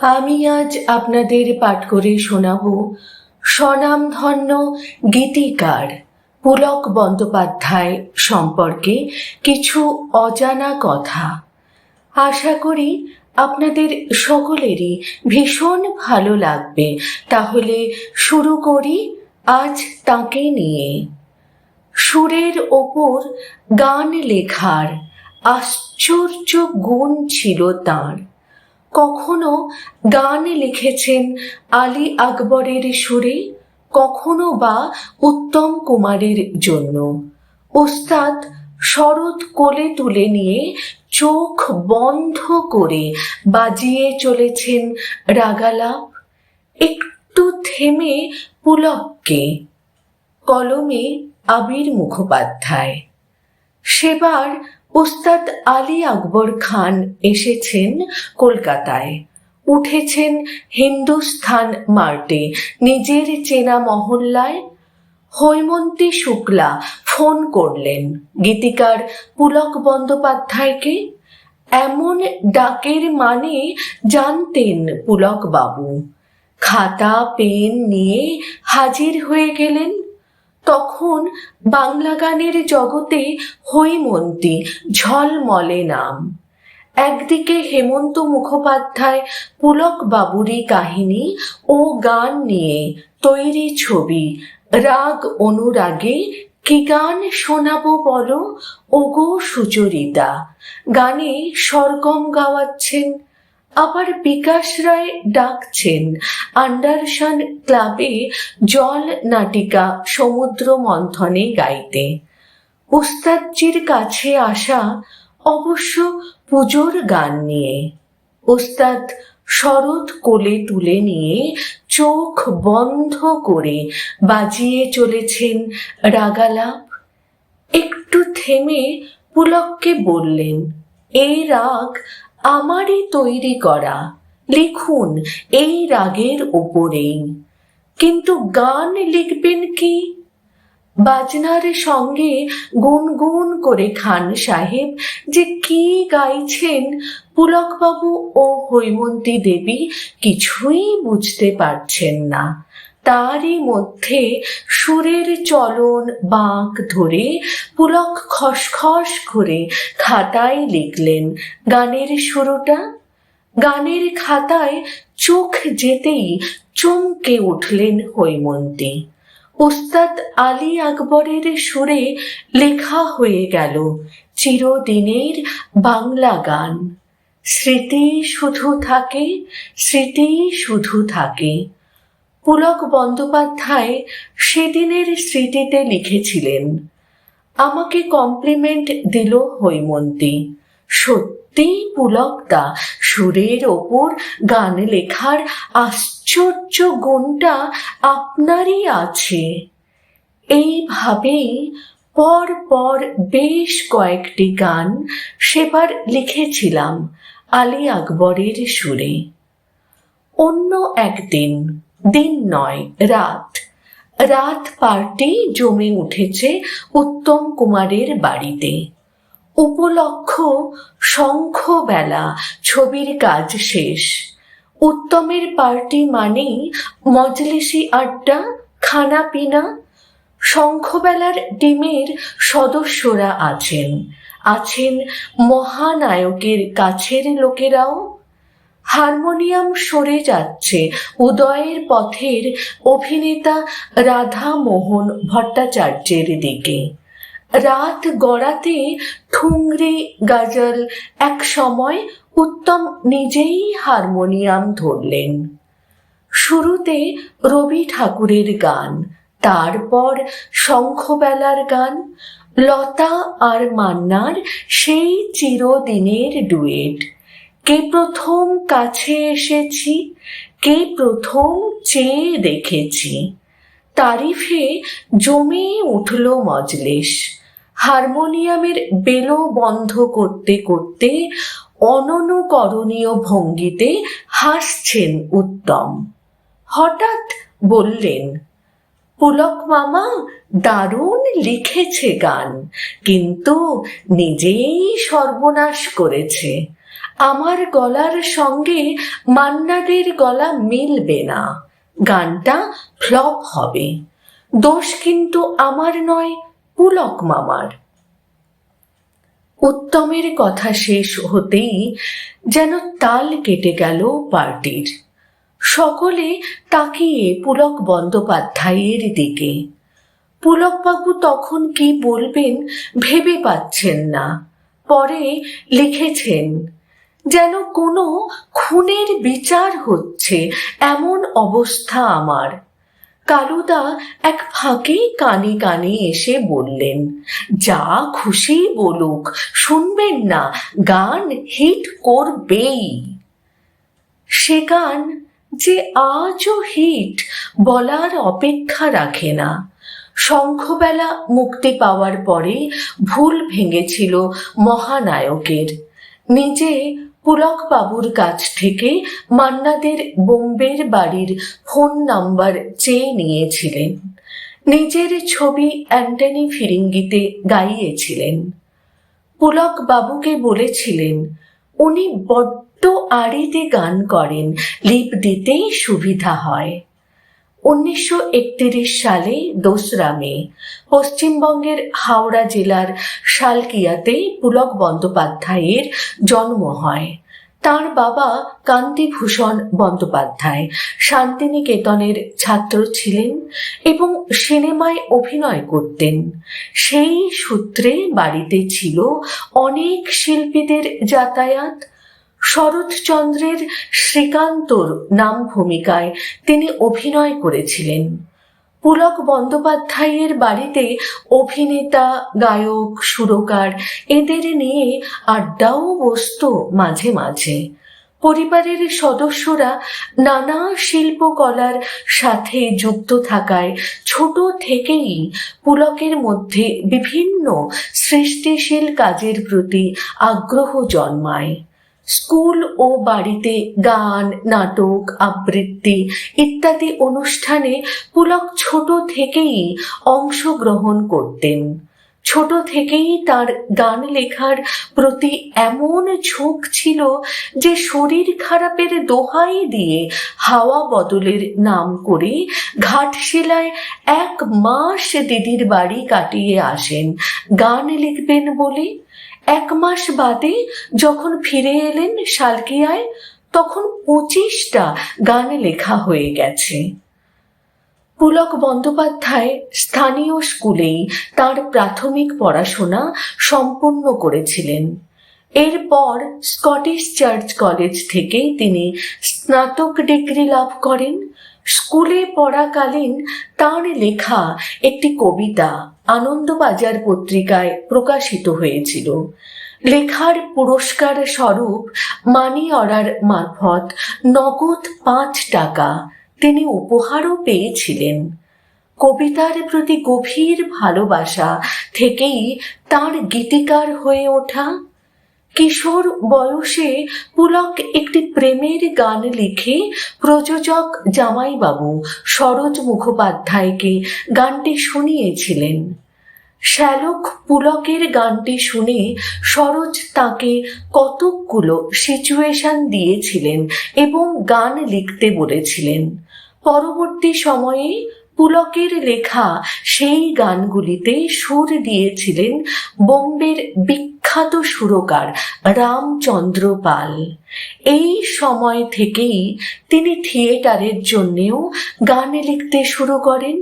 আমি আজ আপনাদের পাঠ করে শোনাব স্বনামধন্য গীতিকার পুলক বন্দ্যোপাধ্যায় সম্পর্কে কিছু অজানা কথা। আশা করি আপনাদের সকলেরই ভীষণ ভালো লাগবে। তাহলে শুরু করি আজ তাকে নিয়ে। সুরের ওপর গান লেখার আশ্চর্য গুণ ছিল তাঁর। কখনো গান লিখেছেন আলী আকবরের সুরে, কখনো বা উত্তম কুমারের জন্য। ওস্তাদ শরৎ কোলে তুলে নিয়ে চোখ বন্ধ করে বাজিয়ে চলেছেন রাগালাপ। একটু থেমে পুলককে, কলমে আবির মুখোপাধ্যায়। সেবার ওস্তাদ আলী আকবর খান এসেছেন কলকাতায়। উঠেছেন হিন্দুস্থান মার্টে, নিজের চেনা মহল্লায়। হৈমন্তী শুক্লা ফোন করলেন গীতিকার পুলক বন্দ্যোপাধ্যায়কে। এমন ডাকের মানে জানতেন পুলক বাবু। খাতা, পেন নিয়ে হাজির হয়ে গেলেন তখন বাংলা গানের জগতে হৈমন্তী ঝলমলে নাম। একদিকে হেমন্ত মুখোপাধ্যায় পুলক বাবুরি কাহিনী ও গান নিয়ে তৈরি ছবি। রাগ অনুরাগে কি গান শোনাবো বলো? ওগো সুচরিতা। গানে সরগম গাওয়াচ্ছেন আবার বিকাশ রায় ডাকছেন। আন্ডারসান ক্লাবে জল নাটিকা সমুদ্র মন্থনে গাইতে। উস্তাদজির কাছে আসা অবশ্য পুজোর গান নিয়ে। ওস্তাদ শরৎ কোলে তুলে নিয়ে চোখ বন্ধ করে বাজিয়ে চলেছেন রাগালাপ। একটু থেমে পুলককে বললেন এই রাগ আমারই তৈরি করা। লিখুন, এই রাগের ওপরেই কিন্তু গান লিখবেন কি? বাজনার সঙ্গে গুনগুন করে খান সাহেব যে কি গাইছেন। পুলকবাবু ও হৈমন্তী দেবী কিছুই বুঝতে পারছেন না। তারই মধ্যে সুরের চলন বাঁক ধরে পুলক খসখস করে খাতায় লিখলেন, গানের শুরুটা গানের খাতায় চোখ যেতেই চমকে উঠলেন হৈমন্তী। উস্তাদ আলী আকবরের সুরে লেখা হয়ে গেল, চিরদিনের বাংলা গান। স্মৃতি শুধু থাকে, স্মৃতি শুধু থাকে। পুলক বন্দ্যোপাধ্যায় সেদিনের স্মৃতিতে লিখেছিলেন, আমাকে কমপ্লিমেন্ট দিল হৈমন্তী। সত্যি পুলকদা সুরের ওপর গান লেখার আশ্চর্য গুণটা আপনারই আছে। এইভাবেই পর পর বেশ কয়েকটি গান সেবার লিখেছিলাম আলী আকবরের সুরে। অন্য একদিন দিন নয়, রাত। রাত পার্টি জমে উঠেছে উত্তম কুমারের বাড়িতে। উপলক্ষ শঙ্খবেলা, ছবির কাজ শেষ। উত্তমের পার্টি মানেই মজলিসি আড্ডা খানা পিনা শঙ্খবেলার টিমের সদস্যরা আছেন। আছেন মহানায়কের কাছের লোকেরাও। হারমোনিয়াম সরে যাচ্ছে। উদয়ের পথের অভিনেতা রাধা মোহন ভট্টাচার্যের দিকে। রাত গড়াতে ঠুংরি গাজল এক সময় উত্তম নিজেই হারমোনিয়াম ধরলেন। শুরুতে রবি ঠাকুরের গান, তারপর শঙ্খবেলার গান, লতা আর মান্নার সেই চিরদিনের ডুয়েট। কে প্রথম কাছে এসেছি? কে প্রথম চেয়ে দেখেছি? তারিফে জমে উঠল মজলিস। হারমোনিয়ামের বেলো বন্ধ করতে করতে অননুকরণীয় ভঙ্গিতে হাসছেন উত্তম। হঠাৎ বললেন, পুলক মামা, দারুণ লিখেছে গান, কিন্তু নিজেই সর্বনাশ করেছে। আমার গলার সঙ্গে মান্নাদের গলা মিলবে না। গানটা ফ্লপ হবে। দোষ কিন্তু আমার নয়, পুলক মামার। উত্তমের কথা শেষ হতেই যেন তাল কেটে গেল পার্টির। সকলে তাকিয়ে পুলক বন্দ্যোপাধ্যায়ের দিকে। পুলকবাবু তখন কি বলবেন ভেবে পাচ্ছেন না। পরে লিখেছেন যেন কোনো খুনের বিচার হচ্ছে এমন অবস্থা আমার। কালুদা এক ফাঁকে কানে কানে এসে বললেন, যা খুশি বলুক, শুনবেন না, গান হিট করবেই। সে গান যে আজও হিট বলার অপেক্ষা রাখে না। শঙ্খবেলা মুক্তি পাওয়ার পরে ভুল ভেঙেছিল মহানায়কের। নিজে পুলক বাবুর কাছ থেকে মান্নাদের বোম্বের বাড়ির ফোন নাম্বার চেয়ে নিয়েছিলেন। নিজের ছবি অ্যান্টনি ফিরিঙ্গিতে গাইয়েছিলেন। পুলক বাবুকে বলেছিলেন, উনি বড্ড আড়িতে গান করেন, লিপ দিতেই সুবিধা হয়। উনিশশো একত্রিশ সালে দোসরা মে, পশ্চিমবঙ্গের হাওড়া জেলার শালকিয়াতে পুলক বন্দ্যোপাধ্যায়ের জন্ম হয়। তার বাবা কান্তিভূষণ বন্দ্যোপাধ্যায় শান্তিনিকেতনের ছাত্র ছিলেন এবং সিনেমায় অভিনয় করতেন। সেই সূত্রে বাড়িতে ছিল অনেক শিল্পীদের যাতায়াত শরৎচন্দ্রের শ্রীকান্তর নাম ভূমিকায় তিনি অভিনয় করেছিলেন। পুলক বন্দ্যোপাধ্যায়ের বাড়িতে অভিনেতা, গায়ক, সুরকার এদের নিয়ে আড্ডাও বসত মাঝে মাঝে। পরিবারের সদস্যরা নানা শিল্পকলার সাথে যুক্ত থাকায় ছোট থেকেই পুলকের মধ্যে বিভিন্ন সৃষ্টিশীল কাজের প্রতি আগ্রহ জন্মায়। স্কুল ও বাড়িতে গান, নাটক, আবৃত্তি ইত্যাদি অনুষ্ঠানে পুলক ছোট থেকেই অংশগ্রহণ করতেন। ছোট থেকেই তার গান লেখার প্রতি এমন ঝোঁক ছিল যে শরীর খারাপের দোহাই দিয়ে হাওয়া বদলের নাম করে ঘাটশিলায় এক মাস দিদির বাড়ি কাটিয়ে আসেন। গান লিখবেন বলে এক মাস বাদে যখন ফিরে এলেন শালকিয়ায়, তখন পঁচিশটা গান লেখা হয়ে গেছে। পুলক বন্দ্যোপাধ্যায় স্থানীয় স্কুলেই তার প্রাথমিক পড়াশোনা সম্পূর্ণ করেছিলেন। এরপর স্কটিশ চার্চ কলেজ থেকে তিনি স্নাতক ডিগ্রি লাভ করেন। স্কুলে পড়াকালীন তাঁর লেখা একটি কবিতা আনন্দবাজার পত্রিকায় প্রকাশিত হয়েছিল। লেখার পুরস্কার স্বরূপ মানি অর্ডার মারফত নগদ পাঁচ টাকা তিনি উপহারও পেয়েছিলেন। কবিতার প্রতি গভীর ভালোবাসা থেকেই তার গীতিকার হয়ে ওঠা কিশোর বয়সে পুলক একটি প্রেমের গান লিখে প্রযোজক জামাইবাবু সরোজ মুখোপাধ্যায়কে গানটি শুনিয়েছিলেন। শ্যালক পুলকের গানটি শুনে সরোজ তাকে কতকগুলো সিচুয়েশন দিয়েছিলেন এবং গান লিখতে বলেছিলেন। পরবর্তী সময়ে পুলকের লেখা সেই গানগুলিতে সুর দিয়েছিলেন বোম্বের বিখ্যাত সুরকার রামচন্দ্র পাল। এই সময় থেকেই তিনি থিয়েটারের জন্যেও গান লিখতে শুরু করেন।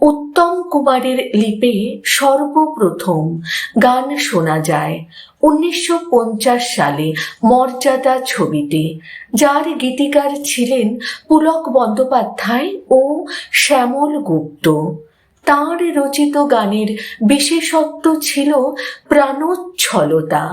উত্তম কুমারের লিপে সর্বপ্রথম গান শোনা যায় উনিশশো পঞ্চাশ সালে মর্যাদা ছবিতে, যার গীতিকার ছিলেন পুলক বন্দ্যোপাধ্যায় ও শ্যামল গুপ্ত। তাঁর রচিত গানের বিশেষত্ব ছিল প্রাণোচ্ছলতা।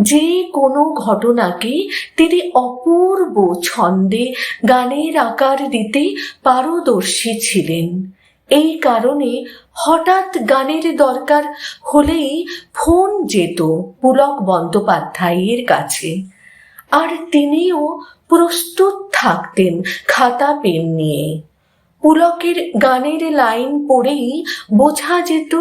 যে কোনো ঘটনাকে তিনি অপূর্ব ছন্দে গানের আকার দিতে পারদর্শী ছিলেন। এই কারণে হঠাৎ গানের দরকার হলেই ফোন যেত পুলক বন্দ্যোপাধ্যায়ের কাছে। আর তিনিও প্রস্তুত থাকতেন খাতা পেন নিয়ে। পুলকের গানের লাইন পড়েই বোঝা যেত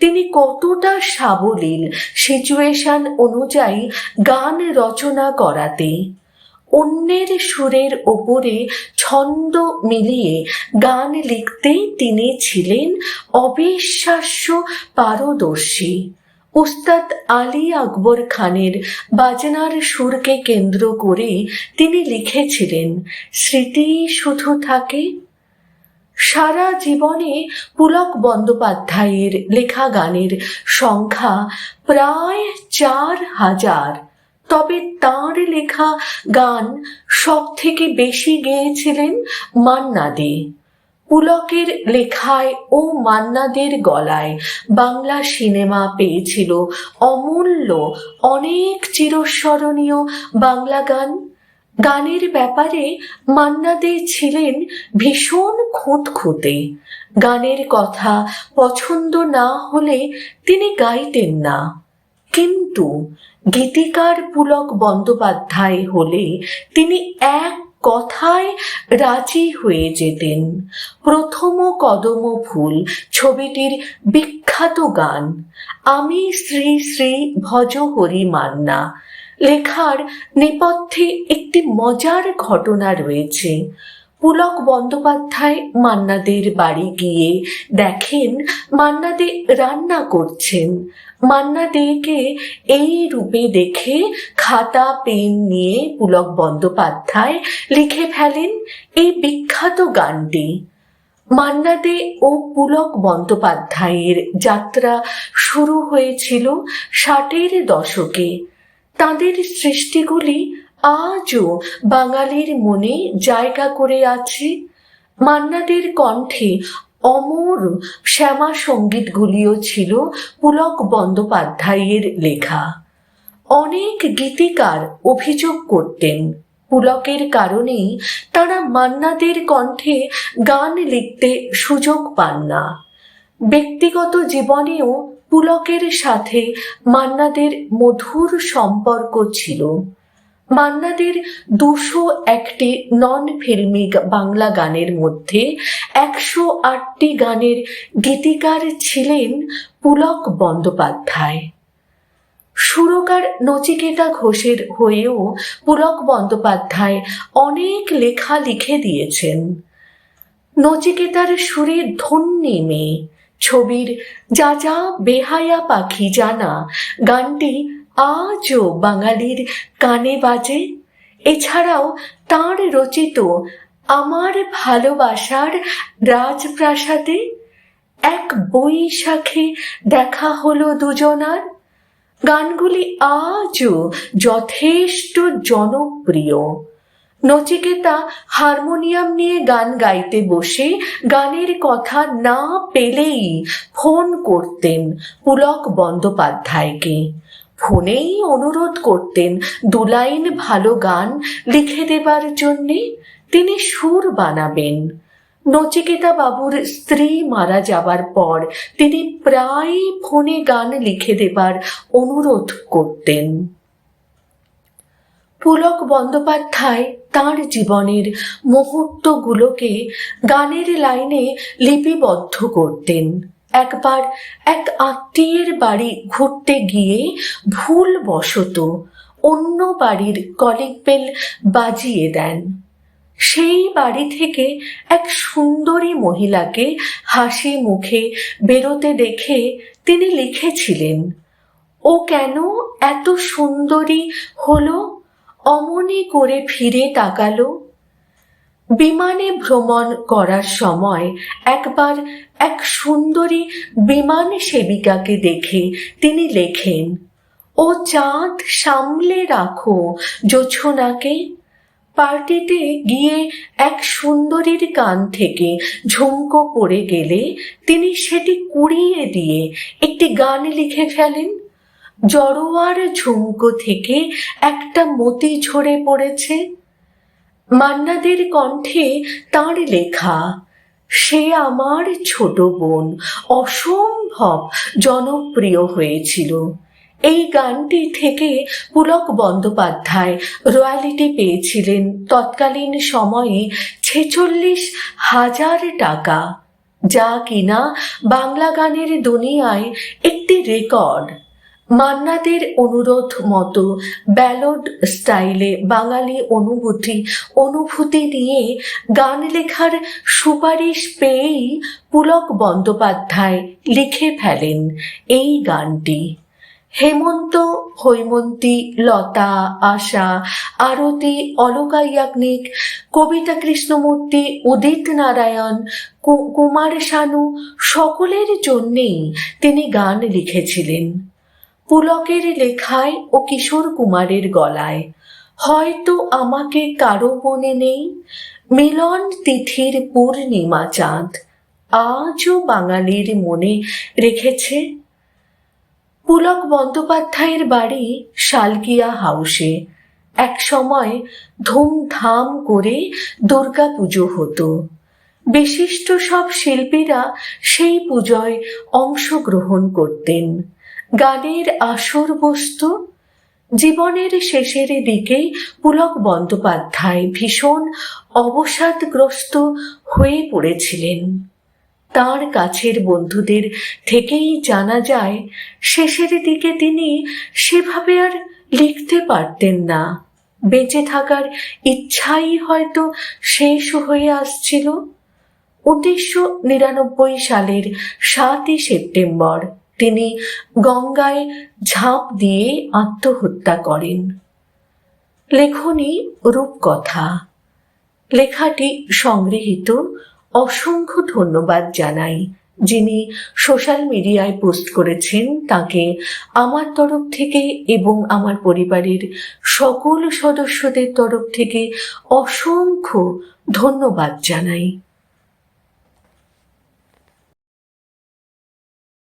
তিনি কতটা সাবলীল সিচুয়েশন অনুযায়ী গান রচনা করাতে। অন্যের সুরের ওপরে ছন্দ মিলিয়ে গান লিখতে তিনি ছিলেন অবিশ্বাস্য পারদর্শী। উস্তাদ আলী আকবর খানের বাজনার সুরকে কেন্দ্র করে তিনি লিখেছিলেন, স্মৃতি শুধু থাকে সারা জীবনে পুলক বন্দ্যোপাধ্যায়ের লেখা গানের সংখ্যা প্রায় চার হাজার। তবে তাঁর লেখা গান সব থেকে বেশি গেয়েছিলেন মান্না দে পুলকের লেখায় ও মান্নাদের গলায় বাংলা সিনেমা পেয়েছিল অমূল্য, অনেক চিরস্মরণীয় বাংলা গান। গানের ব্যাপারে মান্না দে ছিলেন ভীষণ খুঁতখুঁতে। গানের কথা পছন্দ না হলে তিনি গাইতেন না। কিন্তু গীতিকার পুলক বন্দ্যোপাধ্যায় হলে তিনি এক কথায় রাজি হয়ে যেতেন। প্রথম কদম ফুল, ছবিটির বিখ্যাত গান, আমি শ্রী শ্রী ভজ হরি মান্না। লেখার নেপথ্যে একটি মজার ঘটনা রয়েছে। পুলক বন্দ্যোপাধ্যায় মান্নাদের বাড়ি গিয়ে দেখেন মান্নাদে রান্না করছেন। মান্না দেকে এই রূপে দেখে খাতা, পেন নিয়ে পুলক বন্দ্যোপাধ্যায় লিখে ফেলেন এই বিখ্যাত গানটি। মান্না দে ও পুলক বন্দ্যোপাধ্যায়ের যাত্রা শুরু হয়েছিল ষাটের দশকে। তাদের সৃষ্টিগুলি আজও বাঙালির মনে জায়গা করে আছে। মান্নাদের কণ্ঠে অমর শ্যামা সঙ্গীতগুলিও ছিল পুলক বন্দ্যোপাধ্যায়ের লেখা। অনেক গীতিকার অভিযোগ করতেন। পুলকের কারণেই তারা মান্নাদের কণ্ঠে গান লিখতে সুযোগ পান না। ব্যক্তিগত জীবনেও পুলকের সাথে মান্নাদের মধুর সম্পর্ক ছিল। মান্নাদের দুশো একটি নন ফিল্মি বাংলা গানের মধ্যে একশো আটটি গানের গীতিকার ছিলেন পুলক বন্দ্যোপাধ্যায়। সুরকার নচিকেতা ঘোষের হয়েও পুলক বন্দ্যোপাধ্যায় অনেক লেখা লিখে দিয়েছেন। নচিকেতার সুরে ধন্যী মেয়ে। ছবির যা যা বেহায়া পাখি জানা, গানটি আজও বাঙালির কানে বাজে। এছাড়াও তাঁর রচিত আমার ভালোবাসার রাজপ্রাসাদে এক বৈশাখে দেখা হলো দুজনার। গানগুলি আজও যথেষ্ট জনপ্রিয়। নচিকেতা হারমোনিয়াম নিয়ে গান গাইতে বসে গানের কথা না পেলেই ফোন করতেন পুলক বন্দ্যোপাধ্যায়কে। ফোনেই অনুরোধ করতেন দুলাইন ভালো গান লিখে দেবার জন্যে তিনি সুর বানাবেন। নচিকেতা বাবুর স্ত্রী মারা যাবার পর তিনি প্রায় ফোনে গান লিখে দেবার অনুরোধ করতেন। পুলক বন্দ্যোপাধ্যায় তাঁর জীবনের মুহূর্তগুলোকে গানের লাইনে লিপিবদ্ধ করতেন। একবার এক আত্মীয়ের বাড়ি ঘুরতে গিয়ে ভুল বশত অন্য বাড়ির কলিং বেল বাজিয়ে দেন। সেই বাড়ি থেকে এক সুন্দরী মহিলাকে হাসি মুখে বেরোতে দেখে তিনি লিখেছিলেন, ও কেন এত সুন্দরী হলো? অমনি করে ফিরে তাকালো। বিমানে ভ্রমণ করার সময় একবার এক সুন্দরী বিমান সেবিকাকে দেখে তিনি লেখেন, ও চাঁদ সামলে রাখো জোছনাকে পার্টিতে গিয়ে এক সুন্দরীর কান থেকে ঝুমকো পড়ে গেলে তিনি সেটি কুড়িয়ে দিয়ে একটি গান লিখে ফেলেন। জড়োয়ার ঝুমকো থেকে একটা মতি ঝরে পড়েছে। মান্নাদের কণ্ঠে তাঁর লেখা, সে আমার ছোট বোন, অসম্ভব জনপ্রিয় হয়েছিল। এই গানটি থেকে পুলক বন্দ্যোপাধ্যায় রয়্যালিটি পেয়েছিলেন তৎকালীন সময়ে ছেচল্লিশ হাজার টাকা, যা কিনা বাংলা গানের দুনিয়ায় একটি রেকর্ড। মান্নাদের অনুরোধ মতো ব্যালড স্টাইলে বাঙালি অনুভূতি অনুভূতি নিয়ে গান লেখার সুপারিশ পেয়েই পুলক বন্দ্যোপাধ্যায় লিখে ফেলেন এই গানটি। হেমন্ত, হৈমন্তী, লতা, আশা, আরতি, অলকা ইয়াজ্ঞিক কবিতা কৃষ্ণমূর্তি, উদিত নারায়ণ কুমার শানু সকলের জন্যেই তিনি গান লিখেছিলেন। পুলকের লেখায় ও কিশোর কুমারের গলায়। হয়তো আমাকে কারও মনে নেই? মিলন তিথির পূর্ণিমা চাঁদ। আজও বাঙালির মনে রেখেছে? পুলক বন্দ্যোপাধ্যায়ের বাড়ি শালকিয়া হাউসে। এক সময় ধুমধাম করে দুর্গা পুজো হতো। বিশিষ্ট সব শিল্পীরা সেই পুজোয় অংশগ্রহণ করতেন। গানের আসর বস্তু, জীবনের শেষের দিকেই পুলক বন্দ্যোপাধ্যায় ভীষণ অবসাদগ্রস্ত হয়ে পড়েছিলেন। তার কাছের বন্ধুদের থেকেই জানা যায়, শেষের দিকে তিনি সেভাবে আর লিখতে পারতেন না। বেঁচে থাকার ইচ্ছাই হয়তো শেষ হয়ে আসছিল। উনিশশো নিরানব্বই সালের সাতই সেপ্টেম্বর তিনি গঙ্গায় ঝাঁপ দিয়ে আত্মহত্যা করেন। লেখনী রূপকথা। লেখাটি সংগৃহীত, অসংখ্য ধন্যবাদ জানাই। যিনি সোশ্যাল মিডিয়ায় পোস্ট করেছেন, তাকে আমার তরফ থেকে এবং আমার পরিবারের সকল সদস্যদের তরফ থেকে অসংখ্য ধন্যবাদ জানাই।